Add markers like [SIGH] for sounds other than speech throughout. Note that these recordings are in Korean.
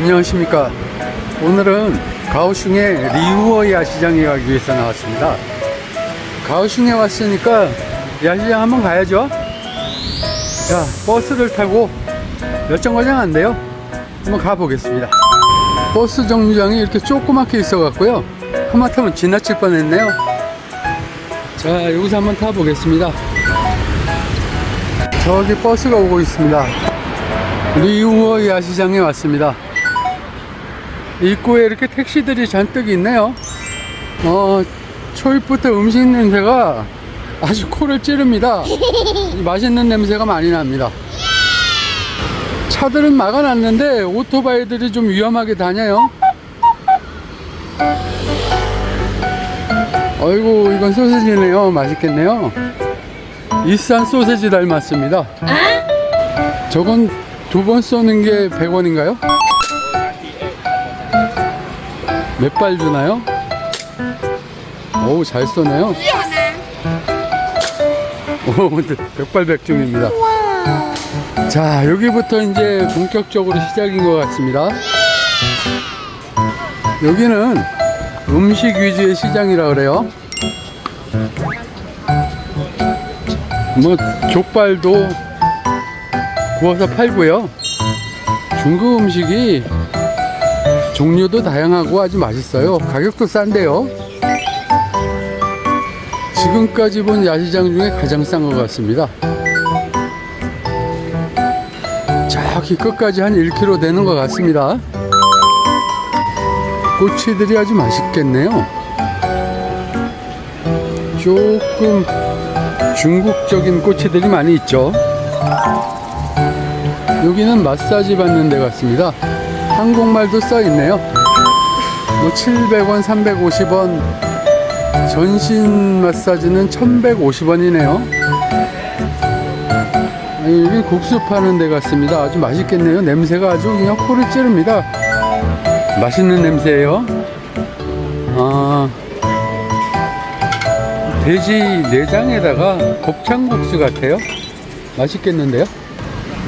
안녕하십니까. 오늘은 가오슝의 리우어 야시장에 가기 위해서 나왔습니다. 가오슝에 왔으니까 야시장 한번 가야죠. 자, 버스를 타고 몇 정거장 안 돼요. 한번 가보겠습니다. 버스 정류장이 이렇게 조그맣게 있어 갖고요. 하마터면 지나칠 뻔했네요. 자, 여기서 한번 타보겠습니다. 저기 버스가 오고 있습니다. 리우어 야시장에 왔습니다. 입구에 이렇게 택시들이 잔뜩 있네요. 어, 초입부터 음식 냄새가 아주 코를 찌릅니다. 이 맛있는 냄새가 많이 납니다. 차들은 막아놨는데 오토바이들이 좀 위험하게 다녀요. 어이구, 이건 소세지네요. 맛있겠네요. 일산 소세지 닮았습니다. 저건 두 번 쏘는 게 100원인가요? 몇 발 주나요? 어우, 잘 쏘네요. 오, 백발백중입니다. 자, 여기부터 이제 본격적으로 시작인 것 같습니다. 여기는 음식 위주의 시장이라 그래요. 뭐, 족발도 구워서 팔고요. 중국 음식이 종류도 다양하고 아주 맛있어요. 가격도 싼데요. 지금까지 본 야시장 중에 가장 싼 것 같습니다. 저기 끝까지 한 1km 되는 것 같습니다. 꼬치들이 아주 맛있겠네요. 조금 중국적인 꼬치들이 많이 있죠. 여기는 마사지 받는 데 같습니다. 한국말도 써 있네요. 뭐 700원, 350원, 전신 마사지는 1150원이네요. 여기 국수 파는 데 같습니다. 아주 맛있겠네요. 냄새가 아주 그냥 코를 찌릅니다. 맛있는 냄새예요. 아, 돼지 내장에다가 곱창국수 같아요. 맛있겠는데요?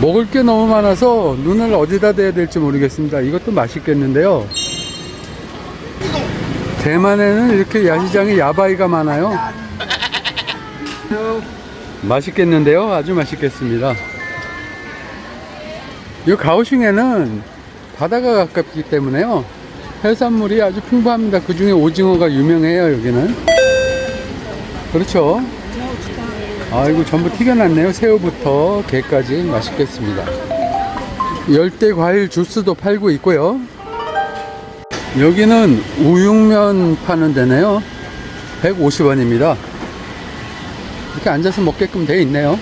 먹을 게 너무 많아서 눈을 어디다 대야 될지 모르겠습니다. 이것도 맛있겠는데요. 대만에는 이렇게 야시장에 야바이가 많아요. 맛있겠는데요. 아주 맛있겠습니다. 이 가오슝에는 바다가 가깝기 때문에요. 해산물이 아주 풍부합니다. 그 중에 오징어가 유명해요. 여기는. 그렇죠. 아이고 전부 튀겨놨네요. 새우부터 게까지 맛있겠습니다. 열대 과일 주스도 팔고 있고요. 여기는 우육면 파는 데네요. 150원입니다. 이렇게 앉아서 먹게끔 돼 있네요.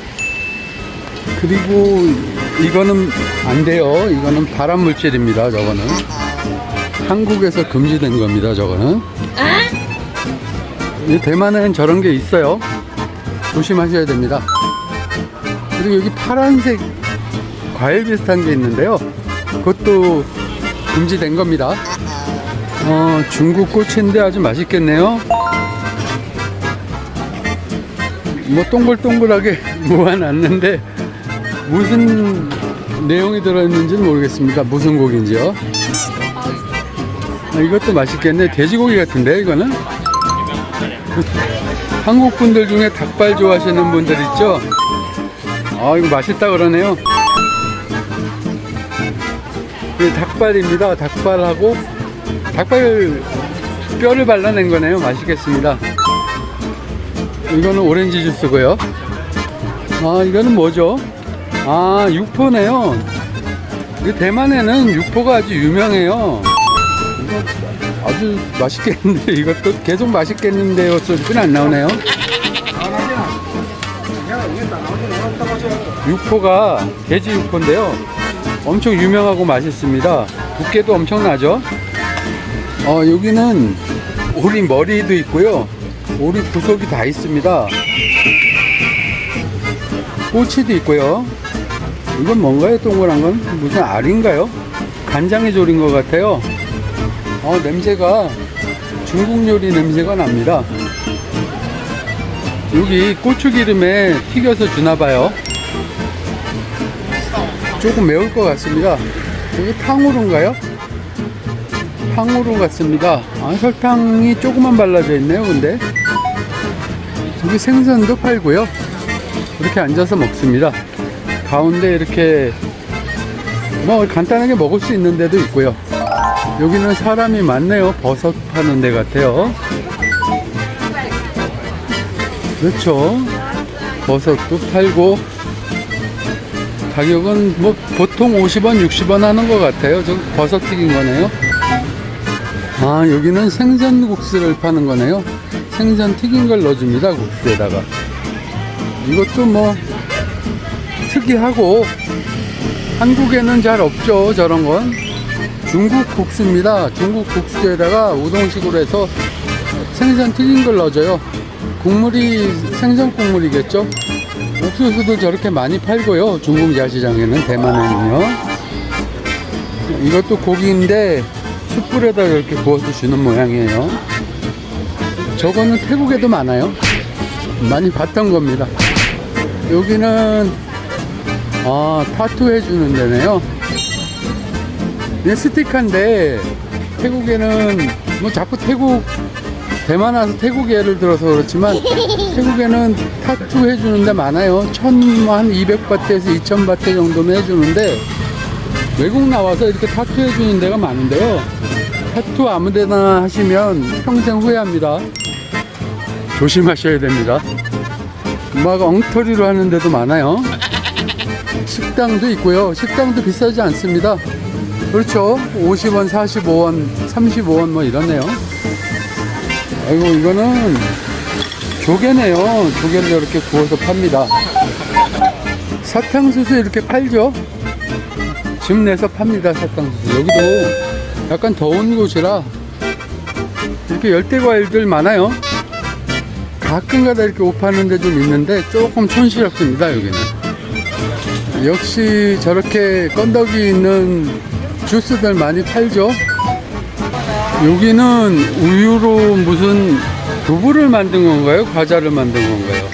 그리고 이거는 안 돼요. 이거는 발암 물질입니다. 저거는 한국에서 금지된 겁니다. 저거는 이 대만에는 저런 게 있어요. 조심하셔야 됩니다. 그리고 여기 파란색 과일 비슷한 게 있는데요. 그것도 금지된 겁니다. 어, 중국 꼬치인데 아주 맛있겠네요. 뭐 동글동글하게 [LAUGHS] 모아놨는데 무슨 내용이 들어있는지는 모르겠습니다. 무슨 고기인지요. 아, 이것도 맛있겠네. 돼지고기 같은데 이거는. 한국 분들 중에 닭발 좋아하시는 분들 있죠? 아 이거 맛있다 그러네요. 이 닭발입니다. 닭발하고 닭발 뼈를 발라낸 거네요. 맛있겠습니다. 이거는 오렌지 주스고요. 아 이거는 뭐죠? 아 육포네요. 이 대만에는 육포가 아주 유명해요. 아주 맛있겠는데 이것도 계속 맛있겠는데요. 소리는 안 나오네요. 육포가 돼지 육포인데요. 엄청 유명하고 맛있습니다. 두께도 엄청나죠? 어, 여기는 오리 머리도 있고요. 오리 구석이 다 있습니다. 꼬치도 있고요. 이건 뭔가요? 동그란 건 무슨 알인가요? 간장에 졸인 것 같아요. 어, 냄새가 중국 요리 냄새가 납니다. 여기 고추기름에 튀겨서 주나봐요. 조금 매울 것 같습니다. 여기 탕후루인가요? 탕후루 같습니다. 아, 설탕이 조금만 발라져 있네요, 근데. 저기 생선도 팔고요. 이렇게 앉아서 먹습니다. 가운데 이렇게 뭐 간단하게 먹을 수 있는 데도 있고요. 여기는 사람이 많네요. 버섯 파는 데 같아요. 그렇죠. 버섯도 팔고 가격은 뭐 보통 50원, 60원 하는 것 같아요. 저 버섯 튀긴 거네요. 아, 여기는 생선 국수를 파는 거네요. 생선 튀긴 걸 넣어줍니다. 국수에다가. 이것도 뭐 특이하고 한국에는 잘 없죠. 저런 건. 중국 국수입니다. 중국 국수에다가 우동식으로 해서 생선 튀긴 걸 넣어줘요. 국물이 생선 국물이겠죠? 옥수수도 저렇게 많이 팔고요. 중국 야시장에는 대만에는요. 이것도 고기인데 숯불에다 이렇게 구워서 주는 모양이에요. 저거는 태국에도 많아요. 많이 봤던 겁니다. 여기는 아 타투 해주는 데네요. 이게 스티커인데 태국에는 뭐 자꾸 태국 대만 와서 태국 예를 들어서 그렇지만 [LAUGHS] 태국에는 타투 해주는 데 많아요. 천한 200바트에서 2000바트 정도는 해주는데 외국 나와서 이렇게 타투 해주는 데가 많은데요. 타투 아무 데나 하시면 평생 후회합니다. 조심하셔야 됩니다. 막 엉터리로 하는 데도 많아요. [LAUGHS] 식당도 있고요. 식당도 비싸지 않습니다. 그렇죠. 50원, 45원, 35원 뭐 이러네요. 아이고 이거는 조개네요. 조개를 이렇게 구워서 팝니다. 사탕수수 이렇게 팔죠. 집 내서 팝니다. 사탕수수. 여기도 약간 더운 곳이라 이렇게 열대과일들 많아요. 가끔가다 이렇게 옷 파는 데 좀 있는데 조금 촌스럽습니다. 여기는. 역시 저렇게 건더기 있는 주스들 많이 팔죠. 여기는 우유로 무슨 두부를 만든 건가요? 과자를 만든 건가요?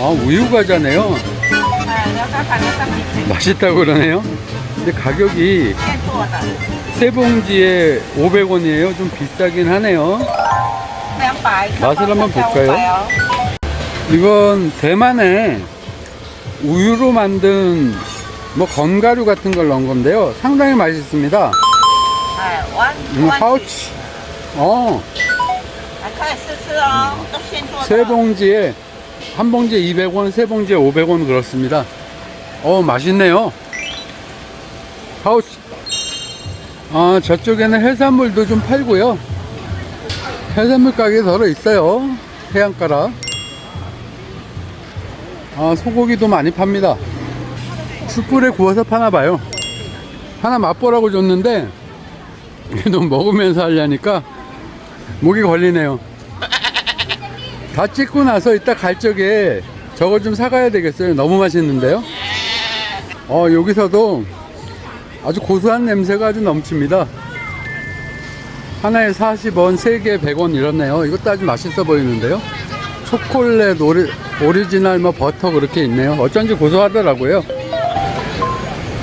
아, 우유 과자네요. 맛있다고 그러네요. 근데 가격이 세 봉지에 500원이에요. 좀 비싸긴 하네요. 맛을 한번 볼까요? 이건 대만의 우유로 만든 뭐 건가류 같은 걸 넣은 건데요. 상당히 맛있습니다. 아, 완, 음, 하우치. 어. 세 봉지에 한 봉지에 200원, 세 봉지에 500원 그렇습니다. 어, 맛있네요. 파우치. 아, 저쪽에는 해산물도 좀 팔고요. 해산물 가게 더러 있어요. 해안가라. 아, 소고기도 많이 팝니다. 숯불에 구워서 파나 봐요. 하나 맛보라고 줬는데 그래도 먹으면서 하려니까 목이 걸리네요. 다 찍고 나서 이따 갈 적에 저거 좀 사가야 되겠어요. 너무 맛있는데요. 어, 여기서도 아주 고소한 냄새가 아주 넘칩니다. 하나에 40원, 3개 100원 이렇네요. 이것도 아주 맛있어 보이는데요. 초콜릿, 오리, 오리지널, 뭐 버터 그렇게 있네요. 어쩐지 고소하더라고요.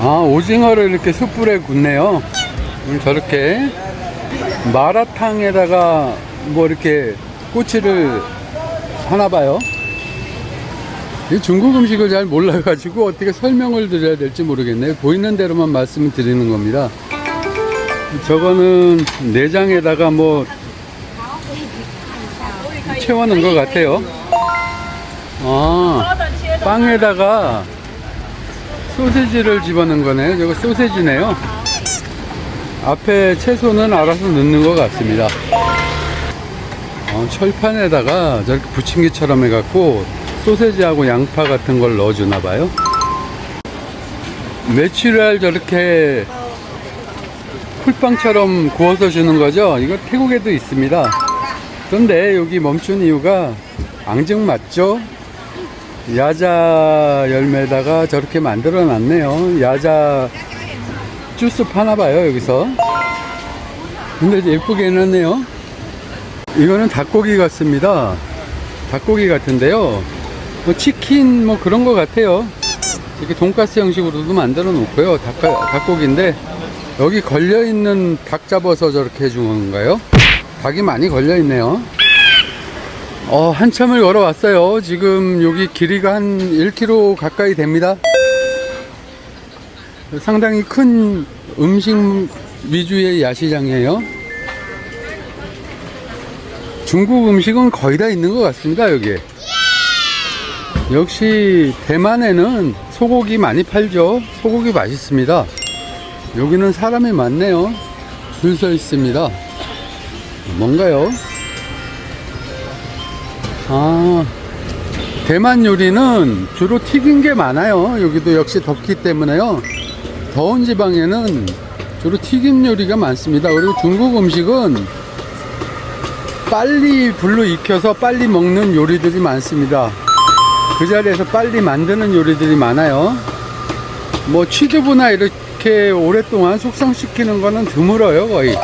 아, 오징어를 이렇게 숯불에 굽네요. 음, 저렇게 마라탕에다가 뭐 이렇게 꼬치를 하나 봐요. 이 중국 음식을 잘 몰라가지고 어떻게 설명을 드려야 될지 모르겠네요. 보이는 대로만 말씀을 드리는 겁니다. 저거는 내장에다가 뭐 채워놓은 것 같아요. 아, 빵에다가 소세지를 집어넣은 거네요. 저거 소세지네요. 앞에 채소는 알아서 넣는 것 같습니다. 어, 철판에다가 저렇게 부침개처럼 해갖고 소세지하고 양파 같은 걸 넣어주나 봐요. 메추리알 저렇게 풀빵처럼 구워서 주는 거죠. 이거 태국에도 있습니다. 그런데 여기 멈춘 이유가 앙증 맞죠? 야자 열매다가 저렇게 만들어 놨네요. 야자 주스 파나 봐요, 여기서. 근데 예쁘게 해놨네요. 이거는 닭고기 같습니다. 닭고기 같은데요. 뭐 치킨 뭐 그런 거 같아요. 이렇게 돈가스 형식으로도 만들어 놓고요. 닭, 닭고기인데 여기 걸려 있는 닭 잡아서 저렇게 해준 건가요? 닭이 많이 걸려 있네요. 어, 한참을 걸어왔어요. 지금 여기 길이가 한 1km 가까이 됩니다. 상당히 큰 음식 위주의 야시장이에요. 중국 음식은 거의 다 있는 것 같습니다, 여기에. 역시 대만에는 소고기 많이 팔죠. 소고기 맛있습니다. 여기는 사람이 많네요. 줄 서 있습니다. 뭔가요? 아, 대만 요리는 주로 튀긴 게 많아요. 여기도 역시 덥기 때문에요. 더운 지방에는 주로 튀김 요리가 많습니다. 그리고 중국 음식은 빨리 불로 익혀서 빨리 먹는 요리들이 많습니다. 그 자리에서 빨리 만드는 요리들이 많아요. 뭐 취두부나 이렇게 오랫동안 숙성시키는 거는 드물어요, 거의.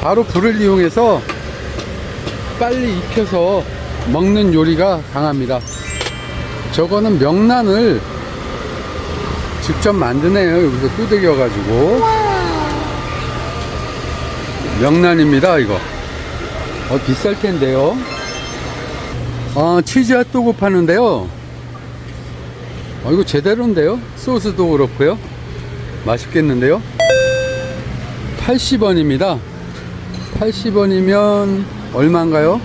바로 불을 이용해서 빨리 익혀서 먹는 요리가 강합니다. 저거는 명란을 직접 만드네요. 여기서 두들겨가지고. 명란입니다, 이거. 어, 비쌀 텐데요. 아, 치즈 핫도그 파는데요. 어, 이거 제대로인데요? 소스도 그렇고요. 맛있겠는데요? 80원입니다. 80원이면 얼마인가요?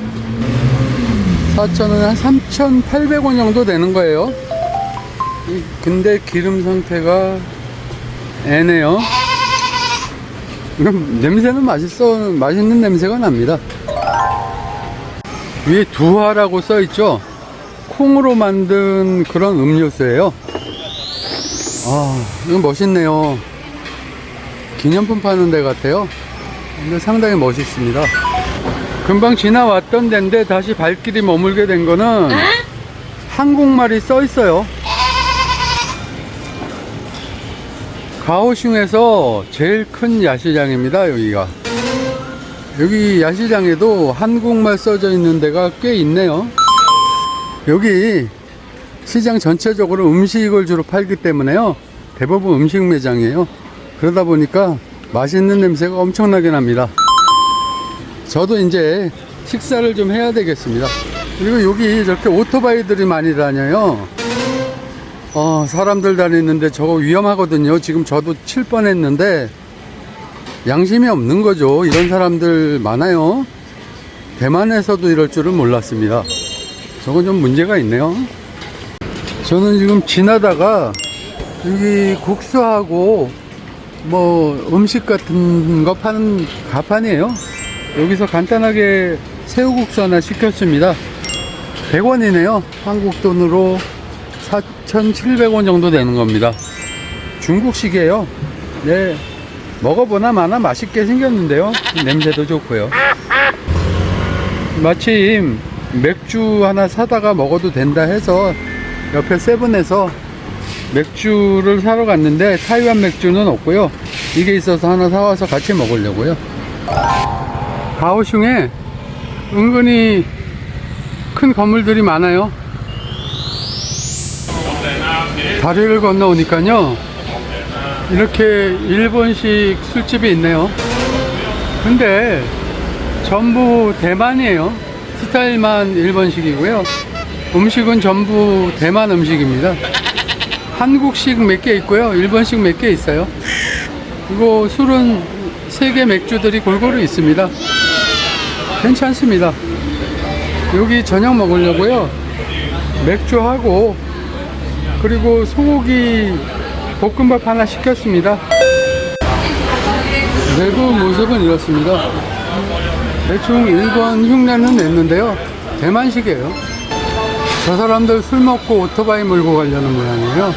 4,000원, 한 3,800원 정도 되는 거예요. 이- 근데 기름 상태가 애네요. 이건 냄새는 맛있어, 맛있는 냄새가 납니다. 위에 두화라고 써 있죠? 콩으로 만든 그런 음료수예요. 아, 이거 멋있네요. 기념품 파는 데 같아요. 근데 상당히 멋있습니다. 금방 지나왔던 데인데 다시 발길이 머물게 된 거는 한국말이 써 있어요. 가오슝에서 제일 큰 야시장입니다, 여기가. 여기 야시장에도 한국말 써져 있는 데가 꽤 있네요. 여기 시장 전체적으로 음식을 주로 팔기 때문에요. 대부분 음식 매장이에요. 그러다 보니까 맛있는 냄새가 엄청나게 납니다. 저도 이제 식사를 좀 해야 되겠습니다. 그리고 여기 저렇게 오토바이들이 많이 다녀요. 어, 사람들 다니는데 저거 위험하거든요. 지금 저도 칠 뻔했는데 양심이 없는 거죠. 이런 사람들 많아요. 대만에서도 이럴 줄은 몰랐습니다. 저건 좀 문제가 있네요. 저는 지금 지나다가 여기 국수하고 뭐 음식 같은 거 파는 가판이에요. 여기서 간단하게 새우국수 하나 시켰습니다. 100원이네요. 한국 돈으로 4,700원 정도 되는 겁니다. 중국식이에요. 네. 먹어보나 마나 맛있게 생겼는데요. 냄새도 좋고요. 마침 맥주 하나 사다가 먹어도 된다 해서 옆에 세븐에서 맥주를 사러 갔는데 타이완 맥주는 없고요. 이게 있어서 하나 사와서 같이 먹으려고요. 가오슝에 은근히 큰 건물들이 많아요. 다리를 건너오니까요. 이렇게 일본식 술집이 있네요. 근데 전부 대만이에요. 스타일만 일본식이고요. 음식은 전부 대만 음식입니다. 한국식 몇 개 있고요. 일본식 몇 개 있어요. 그리고 술은 세계 맥주들이 골고루 있습니다. 괜찮습니다. 여기 저녁 먹으려고요. 맥주하고 그리고 소고기 볶음밥 하나 시켰습니다. 내부 모습은 이렇습니다. 대충 일본 흉내는 냈는데요. 대만식이에요. 저 사람들 술 먹고 오토바이 몰고 가려는 모양이에요.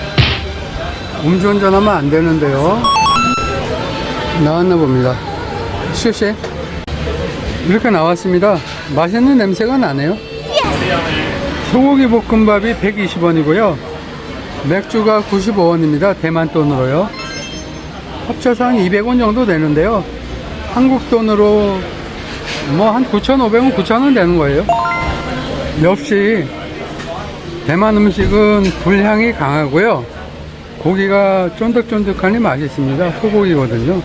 음주운전하면 안 되는데요. 나왔나 봅니다. 쉬쉬. 이렇게 나왔습니다. 맛있는 냄새가 나네요. 소고기 볶음밥이 120원이고요. 맥주가 95원입니다. 대만 돈으로요. 합쳐서 한 200원 정도 되는데요. 한국 돈으로 뭐 한 9,500원, 9,000원 되는 거예요. 역시 대만 음식은 불향이 강하고요. 고기가 쫀득쫀득하니 맛있습니다. 소고기거든요.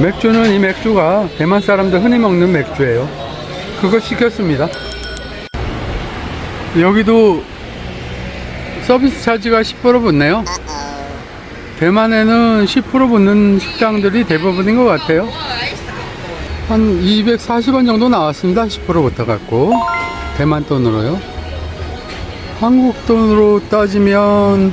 맥주는 이 맥주가 대만 사람들 흔히 먹는 맥주예요. 그거 시켰습니다. 여기도 서비스 차지가 10% 붙네요. 대만에는 10% 붙는 식당들이 대부분인 것 같아요. 한 240원 정도 나왔습니다. 10% 붙어갖고. 대만 돈으로요. 한국 돈으로 따지면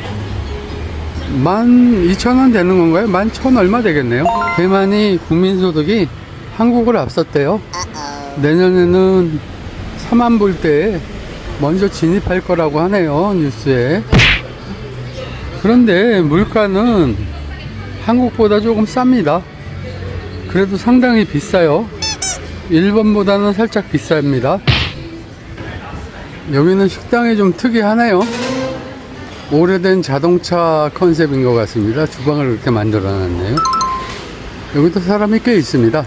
12,000원 되는 건가요? 11,000 얼마 되겠네요. 대만이 국민소득이 한국을 앞섰대요. 내년에는 4만 불대에 먼저 진입할 거라고 하네요. 뉴스에. 그런데 물가는 한국보다 조금 쌉니다. 그래도 상당히 비싸요. 일본보다는 살짝 비쌉니다. 여기는 식당이 좀 특이하네요. 오래된 자동차 컨셉인 것 같습니다. 주방을 이렇게 만들어 놨네요. 여기도 사람이 꽤 있습니다.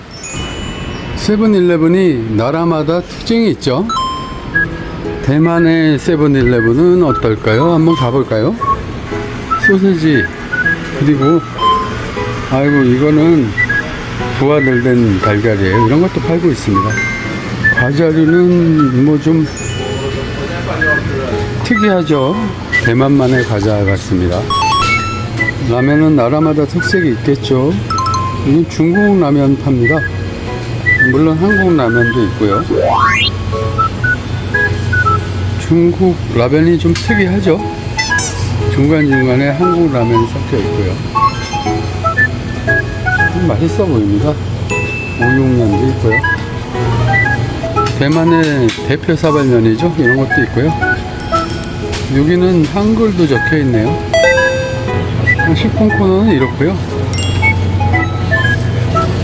세븐일레븐이 나라마다 특징이 있죠. 대만의 세븐일레븐은 어떨까요? 한번 가볼까요? 소세지 그리고 아이고 이거는 부화들된 달걀이에요. 이런 것도 팔고 있습니다. 과자류는 뭐 좀 특이하죠. 대만만의 과자 같습니다. 라면은 나라마다 특색이 있겠죠. 이건 중국 라면 팝니다. 물론 한국 라면도 있고요. 중국 라면이 좀 특이하죠. 중간중간에 한국 라면이 섞여 있고요. 좀 맛있어 보입니다. 오육면도 있고요. 대만의 대표 사발면이죠. 이런 것도 있고요. 여기는 한글도 적혀 있네요. 식품 코너는 이렇고요.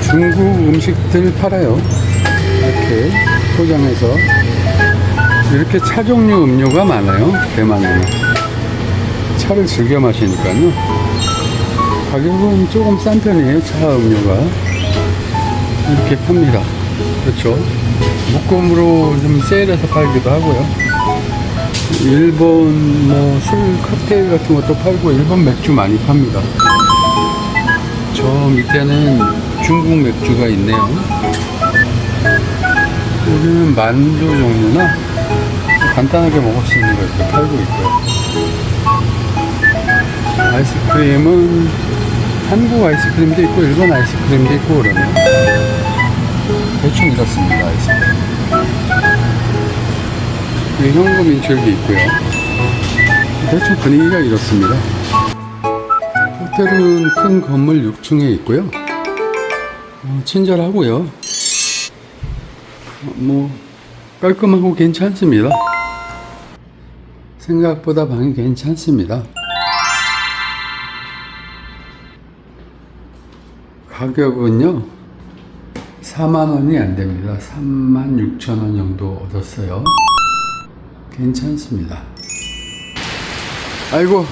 중국 음식들 팔아요. 이렇게 포장해서 이렇게 차 종류 음료가 많아요. 대만에는 차를 즐겨 마시니까요. 가격은 조금 싼 편이에요. 차 음료가 이렇게 팝니다. 그렇죠. 묶음으로 좀 세일해서 팔기도 하고요. 일본 뭐 술 칵테일 같은 것도 팔고 일본 맥주 많이 팝니다. 저 밑에는 중국 맥주가 있네요. 여기는 만두 종류나 간단하게 먹을 수 있는 거 이렇게 팔고 있고요. 아이스크림은 한국 아이스크림도 있고 일본 아이스크림도 있고 그러네요. 대충 이렇습니다. 아이스크림. 네, 현금 인출도 있고요. 대충 분위기가 이렇습니다. 호텔은 큰 건물 6층에 있고요. 어, 친절하고요. 어, 뭐 깔끔하고 괜찮습니다. 생각보다 방이 괜찮습니다. 가격은요, 4만원이 안 됩니다. 3만 6천원 정도 얻었어요. 괜찮습니다. 아이고,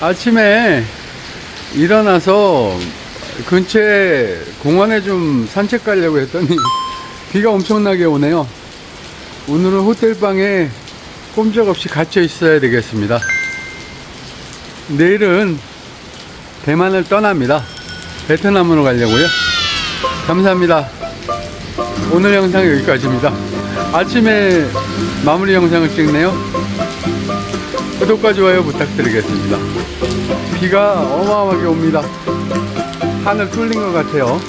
아침에 일어나서 근처에 공원에 좀 산책 가려고 했더니 [LAUGHS] 비가 엄청나게 오네요. 오늘은 호텔방에 꼼짝없이 갇혀 있어야 되겠습니다. 내일은 대만을 떠납니다. 베트남으로 가려고요. 감사합니다. 오늘 영상 여기까지입니다. 아침에 마무리 영상을 찍네요. 구독과 좋아요 부탁드리겠습니다. 비가 어마어마하게 옵니다. 하늘 뚫린 것 같아요.